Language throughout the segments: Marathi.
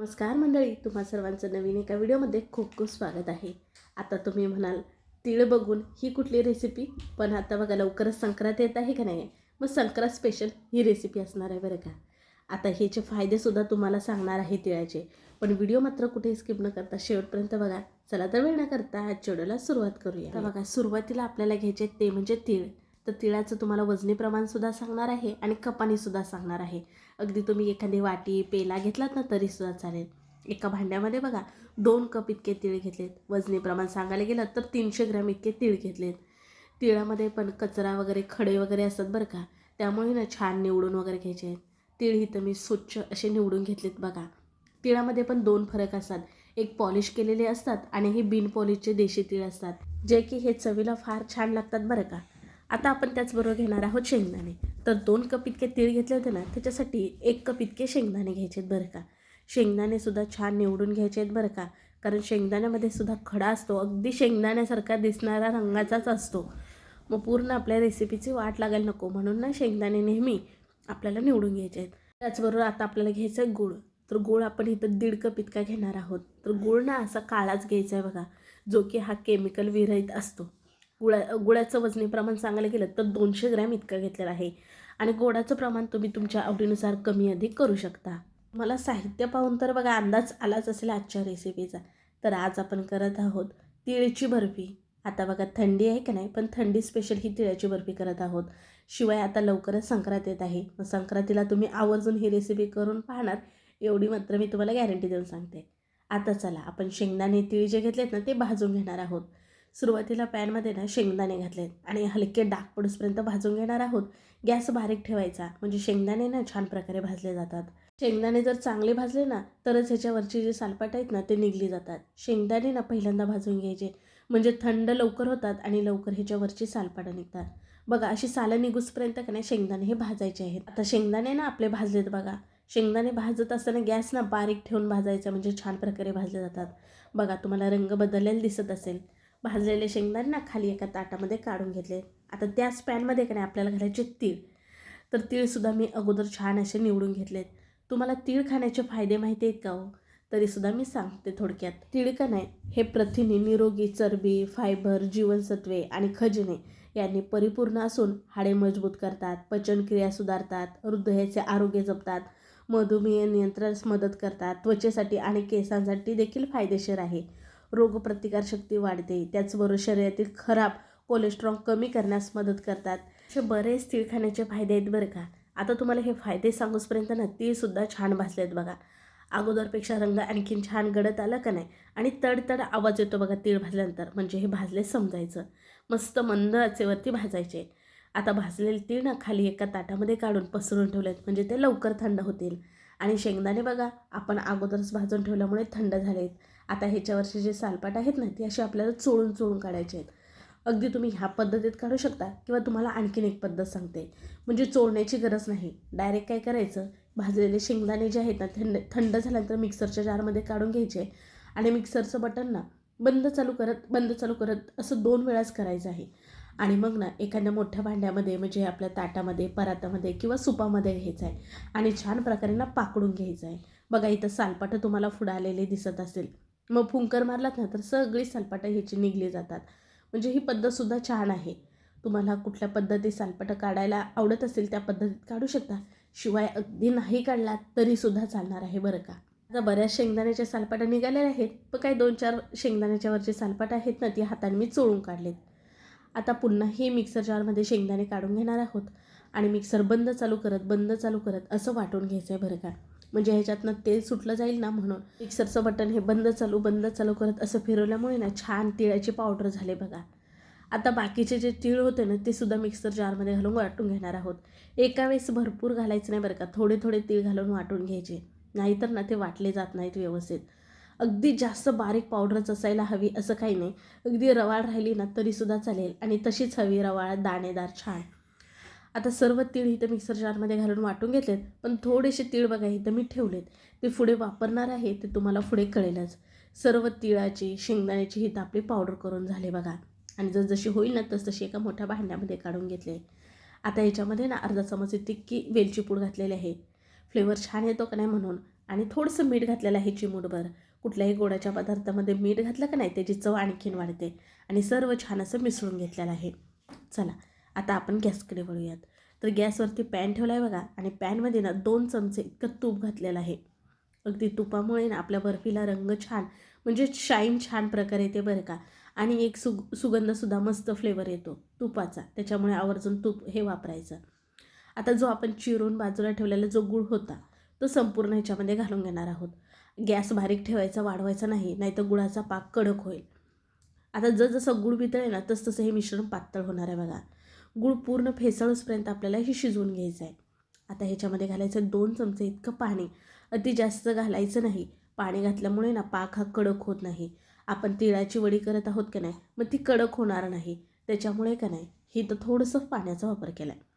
नमस्कार मंडळी तुम्हा सर्वांचं नवीन एका व्हिडिओमध्ये खूप खूप स्वागत आहे. आता तुम्ही म्हणाल तीळ बघून ही कुठली रेसिपी पण आता बघा लवकरच संक्रांत येत आहे का नाही? मग संक्रांत स्पेशल ही रेसिपी असणार आहे बरं का? आता ह्याचे फायदेसुद्धा तुम्हाला सांगणार आहे तिळाचे. पण व्हिडिओ मात्र कुठे स्किप न करता शेवटपर्यंत बघा. चला तर वेळ न करता आजच्या व्हिडिओला सुरुवात करूया. तर बघा सुरुवातीला आपल्याला घ्यायचे ते म्हणजे तीळ. तर तिळाचं तुम्हाला वजनी प्रमाणसुद्धा सांगणार आहे आणि कपानीसुद्धा सांगणार आहे. अगदी तुम्ही एखादी वाटी पेला घेतलात ना तरीसुद्धा चालेल. एका भांड्यामध्ये बघा दोन कप इतके तीळ घेतलेत. वजनी प्रमाण सांगायला गेलं तर तीनशे ग्रॅम इतके तीळ घेतलेत. तिळामध्ये पण कचरा वगैरे खडे वगैरे असतात बरं का त्यामुळे ना छान निवडून वगैरे घ्यायचे आहेत. तीळ ही तर मी स्वच्छ असे निवडून घेतलेत बघा. तिळामध्ये पण दोन फरक असतात. एक पॉलिश केलेले असतात आणि हे बिन पॉलिशचे देशी तीळ असतात. जे की हे चवीला फार छान लागतात बरं का. आता आपण त्याचबरोबर घेणार आहोत शेंगदाणे. तर दोन कप इतके तीळ घेतले होते ना त्याच्यासाठी एक कप इतके शेंगदाणे घ्यायचे आहेत बरं का. शेंगदाणेसुद्धा छान निवडून घ्यायचे आहेत बरं का. कारण शेंगदाण्यामध्ये सुद्धा खडा असतो अगदी शेंगदाण्यासारखा दिसणारा रंगाचाच असतो. मग पूर्ण आपल्या रेसिपीची वाट लागायला नको म्हणून ना शेंगदाणे नेहमी आपल्याला निवडून घ्यायचे आहेत त्याचबरोबर आता आपल्याला घ्यायचं आहे गुळ. तर गुळ आपण इथं दीड कप इतका घेणार आहोत. तर गुळ ना असा काळाच घ्यायचा आहे बघा जो की हा केमिकल विरहित असतो. गुळा गुळाचं वजनी प्रमाण सांगायला गेलं तर दोनशे ग्रॅम इतकं घेतलेलं आहे. आणि गोडाचं प्रमाण तुम्ही तुमच्या आवडीनुसार कमी अधिक करू शकता. मला साहित्य पाहून तर बघा अंदाज आलाच असेल आजच्या रेसिपीचा तर आज आपण करत आहोत तिळची बर्फी. आता बघा थंडी आहे का नाही पण थंडी स्पेशल ही तिळाची बर्फी करत आहोत. शिवाय आता लवकरच संक्रांत येत आहे. मग संक्रांतीला तुम्ही आवर्जून ही रेसिपी करून पाहणार. एवढी मात्र मी तुम्हाला गॅरंटी देऊन सांगते. आता चला आपण शेंगदाणे तिळ जे घेतलेत ना ते भाजून घेणार आहोत. सुरुवातीला पॅनमध्ये ना शेंगदाणे घातलेत आणि हलके डाग पडूसपर्यंत भाजून घेणार आहोत. गॅस बारीक ठेवायचा म्हणजे शेंगदाणे ना छान प्रकारे भाजले जातात. शेंगदाणे जर चांगले भाजले ना तरच ह्याच्यावरची जे सालपाट आहेत ना ते निघली जातात. शेंगदाणे ना पहिल्यांदा भाजून घ्यायचे म्हणजे थंड लवकर होतात आणि लवकर ह्याच्यावरची सालपाटं निघतात. बघा अशी सालं निघूसपर्यंत का नाही शेंगदाणे हे भाजायचे आहेत. आता शेंगदाणे ना आपले भाजलेत बघा. शेंगदाणे भाजत असताना गॅस ना बारीक ठेवून भाजायचा म्हणजे छान प्रकारे भाजले जातात. बघा तुम्हाला रंग बदललेला दिसत असेल. भाजलेले शेंगदाणे ना खाली एका ताटामध्ये काढून घेतले. आता त्याच पॅनमध्ये का नाही आपल्याला घालायचे तीळ. तर तीळसुद्धा मी अगोदर छान असे निवडून घेतलेत. तुम्हाला तीळ खाण्याचे फायदे माहिती आहेत का हो? तरीसुद्धा मी सांगते थोडक्यात. तीळ का नाही हे प्रथिने निरोगी चरबी फायबर जीवनसत्वे आणि खजिने यांनी परिपूर्ण असून हाडे मजबूत करतात पचनक्रिया सुधारतात हृदयाचे आरोग्य जपतात मधुमेह नियंत्रणास मदत करतात त्वचेसाठी आणि केसांसाठी देखील फायदेशीर आहे. रोगप्रतिकारशक्ती वाढते. त्याचबरोबर शरीरातील खराब कोलेस्ट्रॉल कमी करण्यास मदत करतात. असे बरेच तीळ खाण्याचे फायदे आहेत बरं का. आता तुम्हाला हे फायदे सांगूसपर्यंत ना तीळसुद्धा छान भाजलेत बघा. अगोदरपेक्षा रंग आणखीन छान गडत आलं का नाही? आणि तडतड आवाज येतो बघा तीळ भाजल्यानंतर. म्हणजे हे भाजले समजायचं. मस्त मंद आचेवरती भाजायचे. आता भाजलेले तीळ ना खाली एका ताटामध्ये काढून पसरून ठेवलेत. म्हणजे ते लवकर थंड होतील. आणि शेंगदाणे बघा आपण अगोदरच भाजून ठेवल्यामुळे थंड झालेत. आता ह्याच्यावरचे जे सालपाट आहेत ना ते असे आपल्याला चोळून चोळून काढायचे आहेत. अगदी तुम्ही ह्या पद्धतीत काढू शकता किंवा तुम्हाला आणखीन एक पद्धत सांगते. म्हणजे चोळण्याची गरज नाही. डायरेक्ट काय करायचं? भाजलेले शेंगदाणे जे आहेत ना थंड थंड झाल्यानंतर मिक्सरच्या जारमध्ये काढून घ्यायचे आणि मिक्सरचं बटन ना बंद चालू करत बंद चालू करत असं दोन वेळाच करायचं आहे. आणि मग ना एखाद्या मोठ्या भांड्यामध्ये म्हणजे आपल्या ताटामध्ये परातामध्ये किंवा सुपामध्ये घ्यायचं आहे. आणि छान प्रकारे ना पाकडून घ्यायचं आहे. बघा इथं सालपाटं तुम्हाला फुडालेले दिसत असेल. मग फुंकर मारलात ना तर सगळी सालपाटं ह्याची निघली जातात. म्हणजे ही पद्धतसुद्धा छान आहे. तुम्हाला कुठल्या पद्धती सालपाटं काढायला आवडत असेल त्या पद्धतीत काढू शकता. शिवाय अगदी नाही काढलात तरीसुद्धा चालणार आहे बरं का. आता बऱ्याच शेंगदाण्याच्या सालपाटा निघालेल्या आहेत पण काही दोन चार शेंगदाण्याच्या वरचे सालपाट आहेत ना ती हाताने मी चोळून काढलेत. आता पुन्हा हे मिक्सर जारमध्ये शेंगदाणे काढून घेणार आहोत आणि मिक्सर बंद चालू करत बंद चालू करत असं वाटून घ्यायचं आहे बरं का. म्हणजे ह्याच्यातनं तेल सुटलं जाईल ना म्हणून. मिक्सरचं बटन हे बंद चालू बंद चालू करत असं फिरवल्यामुळे ना छान तिळाची पावडर झाले बघा. आता बाकीचे जे तीळ होते ना ते सुद्धा मिक्सर जारमध्ये घालून वाटून घेणार आहोत. एका वेळेस भरपूर घालायचं नाही बरं का थोडे थोडे तीळ घालून वाटून घ्यायचे. नाहीतर ना ते वाटले जात नाहीत व्यवस्थित. अगदी जास्त बारीक पावडरच असायला हवी असं काही नाही. अगदी रवाळ राहिली ना तरीसुद्धा चालेल आणि तशीच हवी रवाळ दाणेदार छान. आता सर्व तीळ इथं मिक्सर जारमध्ये घालून वाटून घेतलेत पण थोडेसे तीळ बघा इथं मी ठेवलेत. ते पुढे वापरणार आहे ते तुम्हाला पुढे कळेलच. सर्व तिळाची शेंगदाण्याची ही आपली पावडर करून झाले बघा. आणि जसजशी होईल ना तस तशी एका मोठ्या भांड्यामध्ये काढून घेतले. आता याच्यामध्ये ना अर्धा चमच तितकी वेलची पूड घातलेली आहे. फ्लेवर छान येतो का नाही म्हणून? आणि थोडंसं मीठ घातलेलं आहे चिमूटभर. कुठल्याही गोडाच्या पदार्थामध्ये मीठ घातलं का नाही त्याची चव आणखीन वाढते. आणि सर्व छान असं मिसळून घेतलेलं आहे. चला आता आपण गॅसकडे वळूयात. तर गॅसवरती पॅन ठेवला आहे बघा आणि पॅनमध्ये ना दोन चमचे इतकं तूप घातलेलं आहे. अगदी तुपामुळे ना आपल्या बर्फीला रंग छान म्हणजे शाईन छान प्रकारे येते बरं का. आणि एक सु सुगंधसुद्धा मस्त फ्लेवर येतो तुपाचा. त्याच्यामुळे आवर्जून तूप हे वापरायचं. आता जो आपण चिरून बाजूला ठेवलेला जो गूळ होता तो संपूर्ण ह्याच्यामध्ये घालून घेणार आहोत. गॅस बारीक ठेवायचा वाढवायचा नाही नाही तर गुळाचा पाक कडक होईल. आता जसजसं गुळ वितळेल ना तसतसं हे मिश्रण पातळ होणार आहे बघा. गुळ पूर्ण फेसळसपर्यंत आपल्याला हे शिजवून घ्यायचं आहे. आता ह्याच्यामध्ये घालायचं दोन चमचे इतकं पाणी. अति जास्त घालायचं नाही. पाणी घातल्यामुळे ना पाक हा कडक होत नाही. आपण तिळाची वडी करत आहोत का नाही? मग ती कडक होणार नाही. त्याच्यामुळे का नाही? ही तर थोडंसं पाण्याचा वापर केला आहे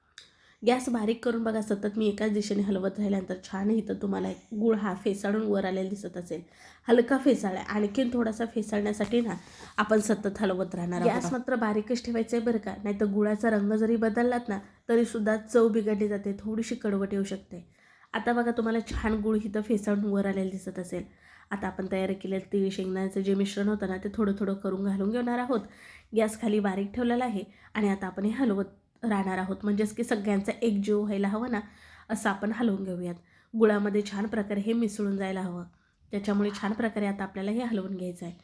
गॅस बारीक करून बघा सतत मी एकाच दिशेने हलवत राहिल्यानंतर छान इथं तुम्हाला एक गुळ हा फेसाळून वर आलेला दिसत असेल. हलका फेसाळ आहे आणखीन थोडासा फेसाळण्यासाठी ना आपण सतत हलवत राहणार गॅस मात्र बारीकच ठेवायचं आहे बरं का नाही तर गुळाचा रंग जरी बदललात ना तरीसुद्धा चव बिघडली जाते थोडीशी कडवट येऊ शकते. आता बघा तुम्हाला छान गुळ इथं फेसाळून वर आलेलं दिसत असेल. आता आपण तयार केलेलं तिळ शेंगदाण्याचं जे मिश्रण होतं ना ते थोडं थोडं करून घालून घेणार आहोत. गॅस खाली बारीक ठेवलेला आहे आणि आता आपण हे हलवत राहणार आहोत. म्हणजेच की सगळ्यांचा एकजीव व्हायला हवं ना असं आपण हलवून घेऊयात. गुळामध्ये छान प्रकारे हे मिसळून जायला हवं. त्याच्यामुळे छान प्रकारे आता आपल्याला हे हलवून घ्यायचं आहे.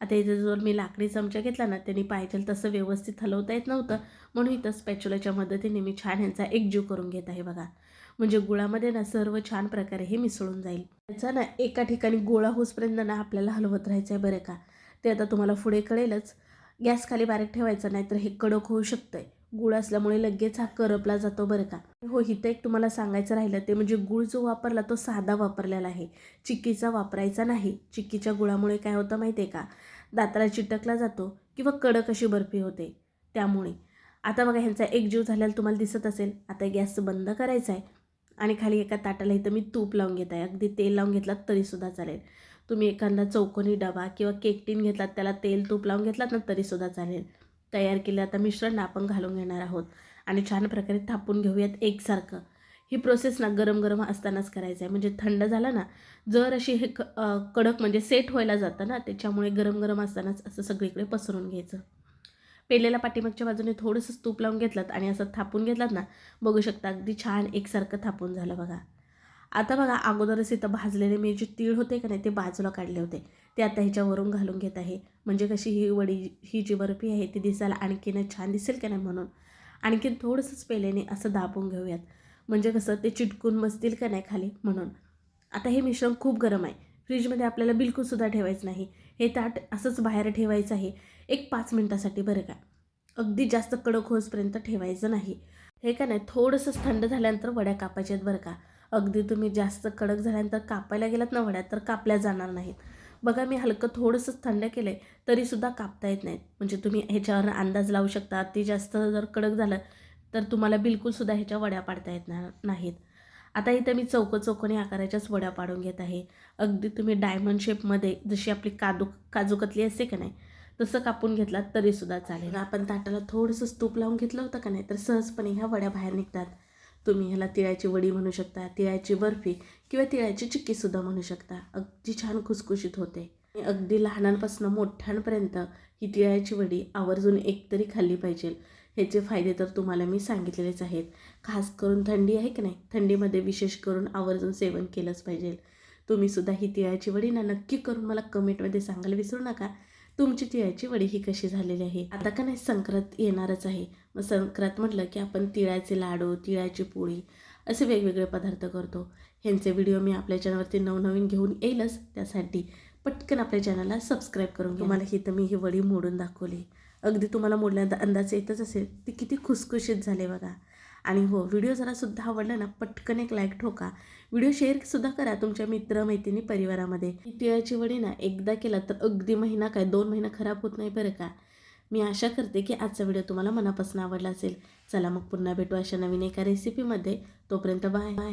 आता इथे जर मी लाकडी चमचा घेतला ना त्यांनी पाहिजे तसं व्यवस्थित हलवता येत नव्हतं. म्हणून इथं स्पॅच्युलाच्या मदतीने मी छान ह्यांचा एकजीव करून घेत आहे बघा. म्हणजे गुळामध्ये ना सर्व छान प्रकारे हे मिसळून जाईल. त्याचा ना एका ठिकाणी गोळा होसपर्यंत ना आपल्याला हलवत राहायचं आहे बरं का. ते आता तुम्हाला पुढे कळेलच. गॅस खाली बारीक ठेवायचं नाही तर हे कडक होऊ शकतं आहे गुळ असल्यामुळे लगेच हा करपला जातो बरं का. हो इथं एक तुम्हाला सांगायचं राहिलं ते म्हणजे गूळ जो वापरला तो साधा वापरलेला आहे. चिक्कीचा वापरायचा नाही. चिक्कीच्या गुळामुळे काय होतं माहिती आहे का? दाताला चिटकला जातो किंवा कडक अशी बर्फी होते त्यामुळे. आता बघा ह्यांचा एक जीव झालेला तुम्हाला दिसत असेल. आता गॅस बंद करायचा आहे आणि खाली एका ताटाला इथं मी तूप लावून घेत आहे अगदी तेल लावून घेतलात तरीसुद्धा चालेल. तुम्ही एखादा चौकोनी डबा किंवा केकटीन घेतलात त्याला तेल तूप लावून घेतलात ना तरीसुद्धा चालेल. तयार केलं आता मिश्रण आपण घालून घेणार आहोत. आणि छान प्रकारे थापून घेऊयात एकसारखं. ही प्रोसेस ना गरम गरम असतानाच करायचं आहे म्हणजे थंड झालं ना जर अशी हे क कडक म्हणजे सेट व्हायला जातं ना त्याच्यामुळे गरम गरम असतानाच असं सगळीकडे पसरून घ्यायचं. पेलेला पाठीमागच्या बाजूने थोडंसं तूप लावून घेतलात आणि असं थापून घेतलात ना बघू शकता अगदी छान एकसारखं थापून झालं बघा. आता बघा अगोदरच इथं भाजलेले मी जे तीळ होते का नाही ते बाजूला काढले होते. ते आता ह्याच्यावरून घालून घेत आहे. म्हणजे कशी ही वडी ही जी बर्फी आहे ती दिसायला आणखीन छान दिसेल का नाही म्हणून? आणखीन थोडंसंच पेलेने असं दाबून घेऊयात. म्हणजे कसं ते चिटकून बसतील का नाही खाली म्हणून. आता हे मिश्रण खूप गरम आहे. फ्रीजमध्ये आपल्याला बिलकुलसुद्धा ठेवायचं नाही. हे ताट असंच बाहेर ठेवायचं आहे. एक पाच मिनटासाठी बरं का. अगदी जास्त कडक होसपर्यंत ठेवायचं नाही. हे का नाही थोडंसंच थंड झाल्यानंतर वड्या कापायच्या आहेत बरं का. अगदी तुम्ही जास्त कडक झाल्यानंतर कापायला गेलात ना वड्या तर कापल्या जाणार नाहीत. बघा मी हलकं थोडंसं थंड केलं आहे तरीसुद्धा कापता येत नाहीत. म्हणजे तुम्ही ह्याच्यावर अंदाज लावू शकता अति जास्त जर कडक झालं तर तुम्हाला बिलकुलसुद्धा ह्याच्या वड्या पाडता येत ना नाहीत. आता इथं मी चौक चौकोनी आकाराच्याच वड्या पाडून घेत आहे. अगदी तुम्ही डायमंड शेपमध्ये जशी आपली काजू काजूकतली असते का नाही तसं कापून घेतलात तरीसुद्धा चालेल. आपण ताटाला थोडंसं तूप लावून घेतलं होतं का नाही तर सहजपणे ह्या वड्या बाहेर निघतात. तुम्ही ह्याला तिळाची वडी म्हणू शकता तिळाची बर्फी किंवा तिळाची चिक्कीसुद्धा म्हणू शकता. अगदी छान खुसखुशीत होते. अगदी लहानांपासून मोठ्यांपर्यंत ही तिळाची वडी आवर्जून एकतरी खाल्ली पाहिजे. ह्याचे फायदे तर तुम्हाला मी सांगितलेलेच आहेत. खास करून थंडी आहे की नाही? थंडीमध्ये विशेष करून आवर्जून सेवन केलंच पाहिजे. तुम्हीसुद्धा ही तिळाची वडी ना नक्की करून मला कमेंटमध्ये सांगायला विसरू नका. तुमची तिळाची वडी ही कशी झालेली आहे? आता का नाही संक्रांत येणारच आहे. मग संक्रांत म्हटलं की आपण तिळाचे लाडू तिळाची पोळी असे वेगवेगळे पदार्थ करतो. ह्यांचे व्हिडिओ मी आपल्या चॅनलवरती नवनवीन घेऊन येईलच. त्यासाठी पटकन आपल्या चॅनलला सबस्क्राईब करून तुम्हाला ही तर मी ही वडी मोडून दाखवली. अगदी तुम्हाला मोडल्या अंदाज येतच असेल ती किती खुसखुशीत झाले बघा. आणि हो व्हिडिओ जरासुद्धा आवडला ना पटकन एक लाईक ठोका. व्हिडिओ शेअरसुद्धा करा तुमच्या मित्र मैत्रिणी परिवारामध्ये. तिळाची वडी ना एकदा केला तर अगदी महिना काय दोन महिना खराब होत नाही बरं का? मी आशा करते की आजचा व्हिडिओ तुम्हाला मनापासून आवडला असेल. चला मग पुन्हा भेटू अशा नवीन एका रेसिपीमध्ये तोपर्यंत बाय बाय